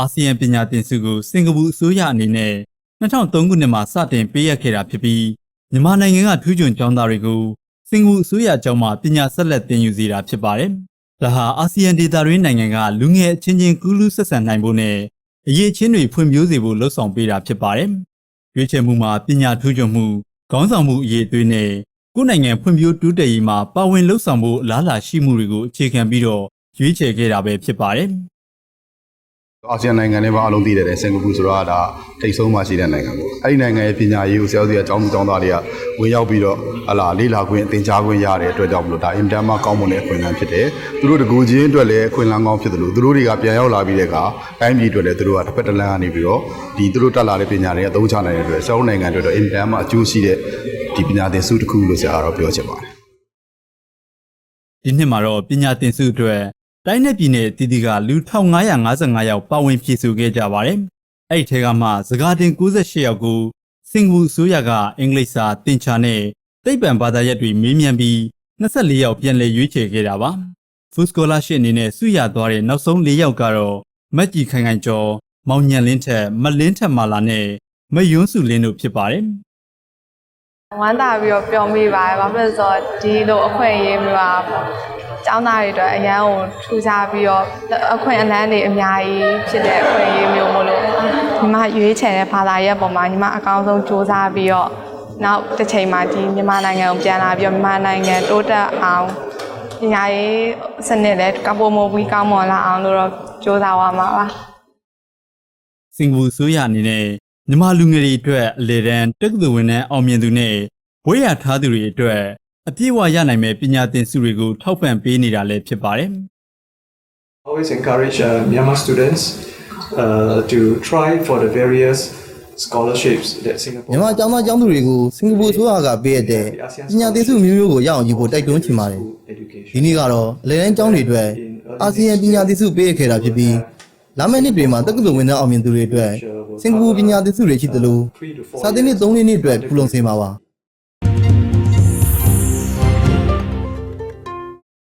အာဆီယံပညာသင်ဆုကိုစင်ကာပူအစိုးရအနေနဲ့2003ခုနှစ်မှာစတင်ပေးအပ်ခဲ့တာဖြစ်ပြီးမြန်မာနိုင်ငံကထူးချွန်ကျောင်းသားတွေကိုစင်ကာပူအစိုးရကျောင်းမှာပညာဆက်လက်သင်ယူစေတာဖြစ်ပါတယ်။ဒါဟာအာဆီယံဒေသတွင်းနိုင်ငံကလူငယ်အချင်းချင်းကူးလူးဆက်ဆံနိုင်ဖို့နဲ့အရေးချင်းတွေဖွံ့ဖြိုးစေဖို့လှုံ့ဆော်ပေးတာဖြစ်ပါတယ်။ရွေးချယ်မှုမှာပညာထူးချွန်မှုခေါင်းဆောင်မှုအရေးအသွေးနဲ့ကိုယ်နိုင်ငံဖွံ့ဖြိုးတိုးတက်ရေးမှာပါဝင်လှုံ့ဆော်မှုအလားအလာရှိမှုတွေကိုအခြေခံပြီးတော့ရွေးချယ်ခဲ့တာပဲဖြစ်ပါတယ်။ အာဆီယံနိုင်ငံတွေမှာအလုံးသိတယ်စင်ကာပူဆိုတော့ဒါထိတ်ဆုံးမှရှိတဲ့နိုင်ငံပေါ့အဲ့ဒီနိုင်ငံရဲ့ပညာရေးကိုဆရာတို့ကကျောင်းသူကျောင်းသားတွေကဝင်ရောက်ပြီးတော့ဟလာလေးလာခွင့်အသင်ကြားခွင့်ရတဲ့အတွက်ကြောင့်မလို့ဒါအင်တန်မှကောင်းမွန်တဲ့အခွင့်အလမ်းဖြစ်တယ်သူတို့တကူချင်းအတွက်လည်းအခွင့်အလမ်းကောင်းဖြစ်တယ်လို့သူတို့တွေကပြန်ရောက်လာပြီးတဲ့အခါတိုင်းပြည်အတွက်လည်းသူတို့ကတစ်ဖက်တစ်လမ်းကနေပြီးတော့ဒီသူတို့တက်လာတဲ့ပညာတွေအသုံးချနိုင်တဲ့အတွက်ဆရာတို့နိုင်ငံအတွက်တော့အင်တန်မှအကျိုးရှိတဲ့ဒီပညာသင်ဆုတစ်ခုလို့ဆရာကတော့ပြောချင်ပါတယ်ဒီနှစ်မှာတော့ပညာသင်ဆုအတွက် တိုင်းနယ်ပြည်နယ်တည်တည်ကလူ1555ယောက်ပါဝင်ဖြည့်ဆို့ခဲ့ကြပါတယ်။အဲ့ဒီထဲကမှစကားတင်68ယောက်ကိုစင်ကာပူအစိုးရကအင်္ဂလိပ်စာသင်ချာနဲ့သိပ္ပံဘာသာရပ်တွေမေးမြန်းပြီး24ယောက်ပြန်လည်ရွေးချယ်ခဲ့တာပါ။ Full Scholarship အနေနဲ့ဆုရသွားတဲ့နောက်ဆုံး၄ယောက်ကတော့မက်ကြီးခိုင်ခိုင်ကျော်၊မောင်ညံလင်းထက်မလင်းထက်မာလာနဲ့မယွန်းစုလင်းတို့ဖြစ်ပါတယ်။ဝမ်းသာပြီးတော့ပျော်မိပါတယ်။ဘာဖြစ်လို့လဲဆိုတော့ဒီလိုအခွင့်အရေးမျိုးပါ ကျောင်းသားတွေအတွက်အရန်ကိုထူးခြားပြီးတော့အခွင့်အလမ်းတွေအများကြီးဖြစ်တဲ့အခွင့်အရေးမျိုးမို့လို့ညီမရွေးချယ်တဲ့ဘာသာရပ်ပေါ်မှာညီမအကောင်းဆုံးစူးစမ်းပြီးတော့နောက်တစ်ချိန်မှာဒီမြန်မာနိုင်ငံကိုပြန်လာပြီးတော့မြန်မာနိုင်ငံတိုးတက်အောင်ပညာရေးစနစ်လည်းကပိုမိုပြီးကောင်းမွန်လာအောင်လို့တော့စူးစမ်းသွားမှာပါ။စင်ကာပူဆိုရအနေနဲ့မြန်မာလူငယ်တွေအတွက်အလေတန်းတက္ကသိုလ်ဝင်တန်းအောင်မြင်သူနဲ့ဘွေးရထားသူတွေအတွက် အပြည့်အဝရနိုင်မဲ့ပညာသင်ဆုတွေကိုထောက်ပံ့ပေးနေတာလည်းဖြစ်ပါတယ် always encourage uh, Myanmar students uh, to try for the various scholarships that Singapore မြန်မာကျောင်းသားကျောင်းသူတွေကိုစင်ကာပူအစိုးရကပေးရတဲ့ပညာသင်ဆုမျိုးမျိုးကိုရအောင်ယူဖို့တိုက်တွန်းချင်ပါတယ်။ education ဒီနေ့ကတော့အလယ်တန်းကျောင်းတွေအတွက်အာဆီယံပညာသင်ဆုပေးရခဲ့တာဖြစ်ပြီးလာမယ့်နှစ်တွေမှာတက္ကသိုလ်ဝင်တန်းအောင်မြင်သူတွေအတွက်စင်ကာပူပညာသင်ဆုတွေရှိသလို3 to 4စာသင်နှစ်3နှစ်နှစ်အတွက်ပူလုံစင်ပါပါ။